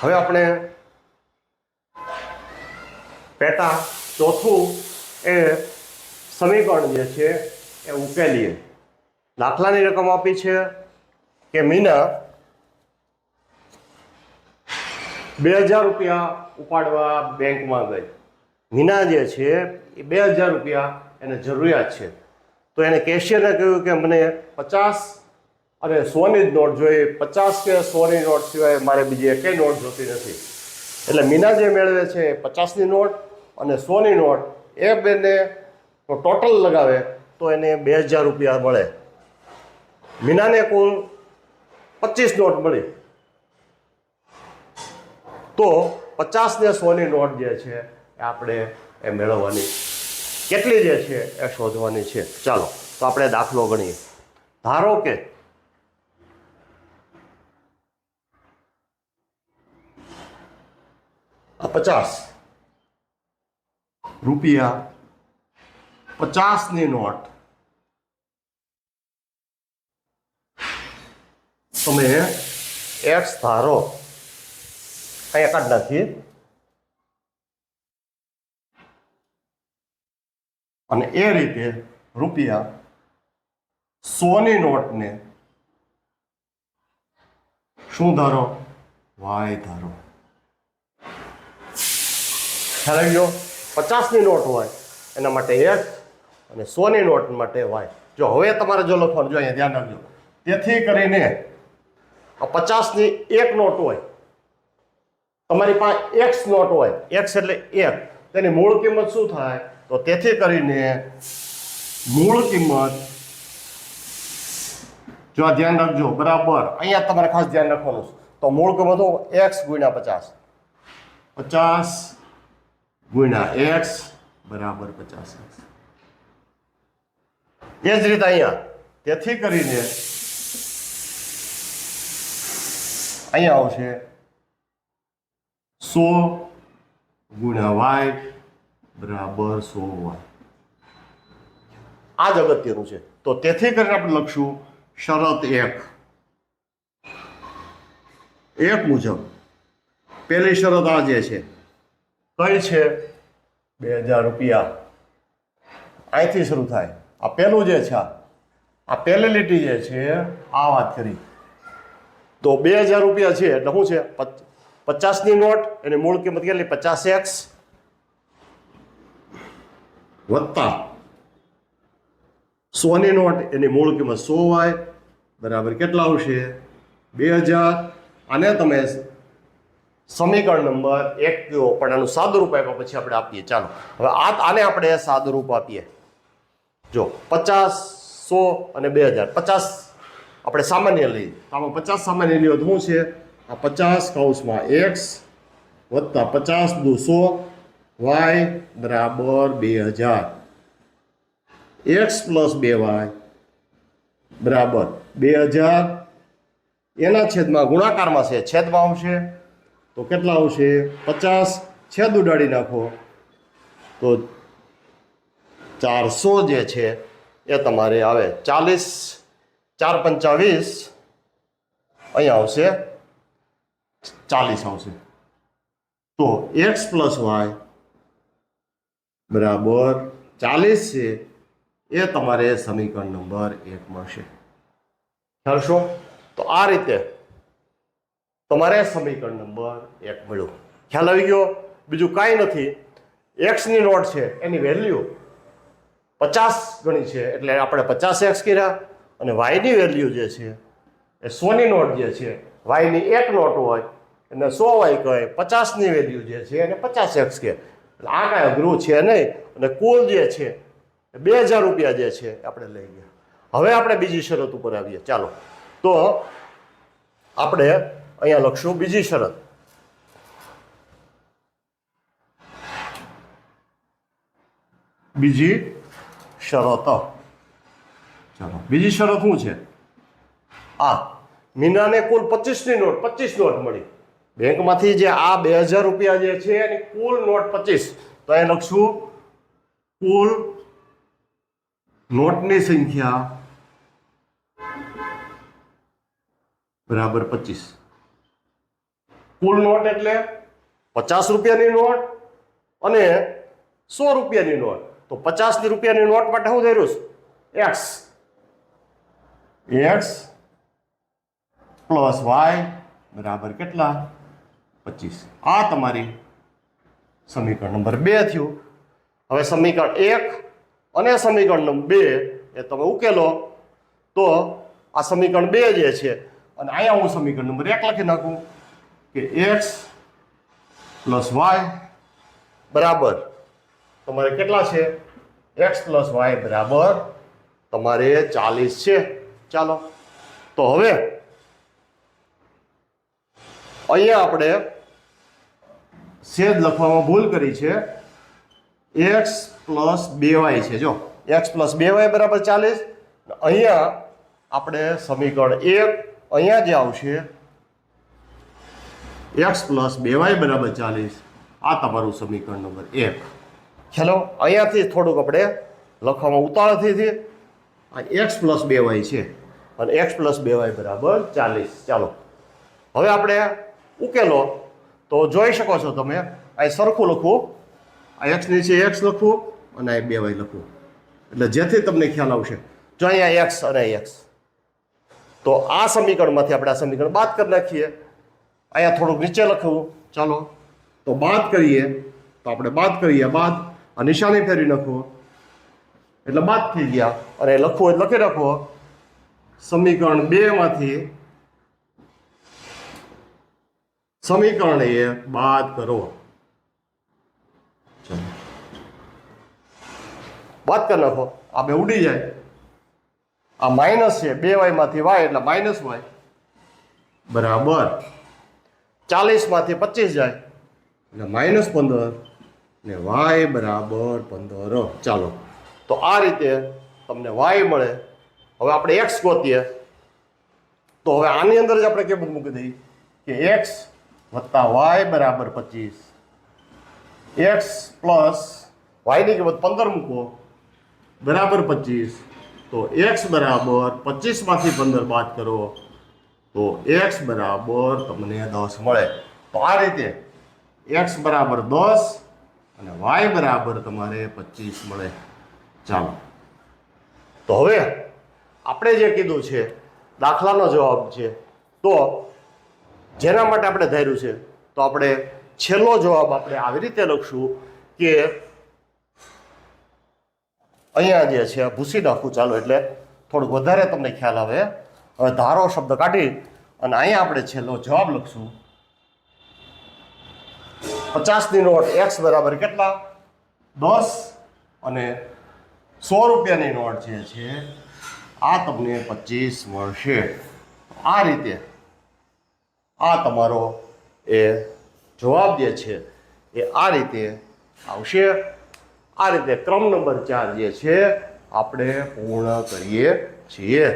હવે આપણે પેટા ચોથું એ સમીકરણ જે છે એ ઉકેલીએ. દાખલાની રકમ આપી છે કે મીના બે હજાર રૂપિયા ઉપાડવા બેંકમાં ગઈ. મીના જે છે એ બે હજાર રૂપિયા એને જરૂરિયાત છે. તો એને કેશિયરને કહ્યું કે મને પચાસ અને સોની જ નોટ જોઈએ. પચાસ કે સોની નોટ સિવાય મારે બીજી એકેય નોટ જોતી નથી. એટલે મીના જે મેળવે છે પચાસની નોટ અને સોની નોટ એ બેને ટોટલ લગાવે તો એને બે હજાર રૂપિયા મળે. મીનાને કુલ પચીસ નોટ મળી. તો પચાસ ને સોની નોટ જે છે એ આપણે એ મેળવવાની. કેટલી જે છે એ શોધવાની છે. ચાલો, તો આપણે દાખલો ગણીએ. ધારો કે પચાસ. રૂપિયા પચાસની નોટ. તમે એક્સ ધારો. અહીંયા કાઢ નાખીએ અને એ રીતે રૂપિયા સોની નોટને શું ધારો? વાય ધારો. ખ્યાલ પચાસની નોટ હોય, એના માટે એક અને સોની નોટ માટે વાય. જો હવે તમારે જો લખવાનું, જો અહીંયા ધ્યાન રાખજો. તેથી કરીને આ પચાસની એક નોટ હોય, તમારી પાસે એક્સ નોટ હોય એક્સ એટલે એક. તેની મૂળ કિંમત શું થાય? તો તેથી કરીને મૂળ કિંમત, જો આ ધ્યાન રાખજો, બરાબર. અહીંયા તમારે ખાસ ધ્યાન રાખવાનું. તો મૂળ કિંમત એક્સ ગુણ્યા પચાસ. પચાસ ગુણ્યા એક્સ બરાબર પચાસ એક્સ એ જ રીતે અહીંયા. તેથી કરીને અહીંયા આવશે સો ગુણ્યા વાય બરાબર સો વાય આ જ અગત્યનું છે. તો તેથી કરીને આપણે લખશું શરત એક. એક મુજબ. પહેલી શરત આ જે છે. કઈ છે બે હજાર રૂપિયા. અહીંથી શરૂ થાય. આ પહેલું જે છે, આ પહેલી લીટી જે છે, આ વાત કરી. તો બે હજાર રૂપિયા છે, એટલે શું છે? પચ- પચાસની નોટ એની મૂળ કિંમત કેટલી? પચાસ એક્સ વત્તા સોની નોટ એની મૂળ કિંમત સો વાય, બરાબર કેટલા આવશે? બે હજાર. આને તમે સમીકરણ નંબર એક કયો? પણ આનું સાદુરૂપ આપ્યા પછી આપણે આપીએ. ચાલો. હવે આ આને આપણે સાદુરૂપ આપીએ. જો, પચાસ સો અને બે હજાર. પચાસ આપણે સામાન્ય લઈએ. આમાં પચાસ સામાન્ય તો શું છે? આ પચાસ કૌંસમાં એક્સ વત્તા પચાસ દુ સો વાય બરાબર બે હજાર. એક્સ પ્લસ બે વાય બરાબર બે હજાર. એના છેદમાં ગુણાકારમાં છે. છેદમાં આવશે તો કેટલા આવશે? પચાસ? છેદ ઉડાડી નાખો. તો ચારસો જે છે એ તમારે આવે. ચાલીસ, ચાર પંચાવીસ, અહીંયા આવશે. ચાલીસ આવશે. તો એક્સ પ્લસ વાય બરાબર ચાલીસ છે. એ તમારે સમીકરણ નંબર એક મળશે. ખ્યાલ તો આ રીતે તમારે સમીકરણ નંબર એક મળ્યો. ખ્યાલ આવી ગયો? બીજું કાંઈ નથી. એક્સની નોટ છે, એની વેલ્યુ પચાસ ગણી છે. એટલે આપણે પચાસ એક્સ કર્યા અને વાયની વેલ્યુ જે છે, એ સોની નોટ જે છે વાયની એક નોટ હોય, એને સો વાય કહે પચાસની વેલ્યુ જે છે, એને પચાસ એક્સ કહે. એટલે આ કાંઈ અઘરું છે નહીં. અને કુલ જે છે બે હજાર રૂપિયા જે છે આપણે લઈ ગયા. હવે આપણે બીજી શરત ઉપર આવીએ. ચાલો. તો આપણે અહીંયા લખશું બીજી શરત બીજી શરત ચાલો બીજી શરત શું છે આ મીનાને કુલ પચીસની નોટ પચીસ નોટ મળી બેંકમાંથી જે આ બે હજાર રૂપિયા જે છે એની કુલ નોટ પચીસ તો એ લખશું કુલ નોટની સંખ્યા બરાબર પચીસ કુલ નોટ એટલે પચાસ રૂપિયાની નોટ અને સો રૂપિયાની નોટ. તો પચાસની રૂપિયાની નોટ માટે હું ધર્યું છું? એક્સ. એક્સ પ્લસ વાય બરાબર કેટલા? પચીસ. આ તમારી સમીકરણ નંબર બે થયું. હવે સમીકરણ એક અને સમીકરણ નંબર બે એ તમે ઉકેલો. તો આ સમીકરણ બે જે છે, અને અહીંયા હું સમીકરણ નંબર એક લખી નાખું. કે એક્સ પ્લસ વાય બરાબર. તમારે કેટલા છે? એક્સ પ્લસ વાય બરાબર. તમારે ચાલીસ છે. ચાલો. તો હવે અહીંયા આપણે છેદ લખવામાં ભૂલ કરી છે. એક્સ પ્લસ બે વાય છે, જો. એક્સ પ્લસ બે વાય બરાબર ચાલીસ. અહીંયા આપણે સમીકરણ એક અહીંયા જે આવશે એક્સ પ્લસ બે વાય બરાબર ચાલીસ. આ તમારું સમીકરણ નંબર એક. ચલો અહીંયાથી થોડુંક આપણે લખવામાં ઉતાળથી છે. આ એક્સ પ્લસ બે વાય છે અને એક્સ પ્લસ બે વાય બરાબર ચાલીસ. ચાલો, હવે આપણે ઉકેલો. તો જોઈ શકો છો તમે અહીં સરખું લખવું આ એક્સ નીચે એક્સ લખવું અને આ બે વાય લખવું એટલે જેથી તમને ખ્યાલ આવશે. જો અહીંયા એક્સ અને એક્સ. તો આ સમીકરણમાંથી આપણે આ સમીકરણ બાદ કરી નાખીએ. અહીંયા થોડુંક નીચે લખવું ચાલો. તો બાદ કરીએ. તો આપણે બાદ કરીએ, બાદ. આ નિશાની ફેરવી નાખો. એટલે બાદ થઈ ગયા. અને લખવું એટલે લખી રાખો સમીકરણ બે માંથી સમીકરણ એ બાદ કરો. બાદ કરી નાખો. આ બે ઉડી જાય. આ માઇનસ છે, બે વાયમાંથી વાય એટલે માઇનસ વાય. બરાબર. ચાલીસમાંથી પચીસ જાય. એટલે માઇનસ પંદર ને વાય બરાબર પંદર. ચાલો. તો આ રીતે તમને વાય મળે. હવે આપણે એક્સ ગોતીએ. તો હવે આની અંદર જ આપણે કેમ મૂકી દઈએ? કે એક્સ વત્તા વાય બરાબર પચીસ. એક્સ પ્લસ વાયની કિંમત પંદર મૂકો બરાબર પચીસ. તો એક્સ બરાબર પચીસમાંથી પંદર બાદ કરો. તો એક્સ બરાબર તમને દસ મળે. તો આ રીતે એક્સ બરાબર દસ અને વાય બરાબર તમારે પચીસ મળે. ચાલો. તો હવે આપણે જે કીધું છે, દાખલાનો જવાબ છે. તો જેના માટે આપણે ધાર્યું છે, તો આપણે છેલ્લો જવાબ આપણે આવી રીતે લખશું કે અહીંયા જે છે, ભૂસી નાખું. ચાલો, એટલે થોડુંક વધારે તમને ખ્યાલ આવે. હવે ધારો શબ્દ કાઢી અને અહીંયા આપણે છેલ્લો જવાબ લખશું. પચાસની નોટ એક્સ બરાબર કેટલા? દસ અને સો રૂપિયાની નોટ જે છે, આ તમને પચીસ મળશે. આ રીતે આ તમારો એ જવાબ જે છે, એ આ રીતે આવશે. આ રીતે ક્રમ નંબર ચાર જે છે, આપણે પૂર્ણ કરીએ છીએ.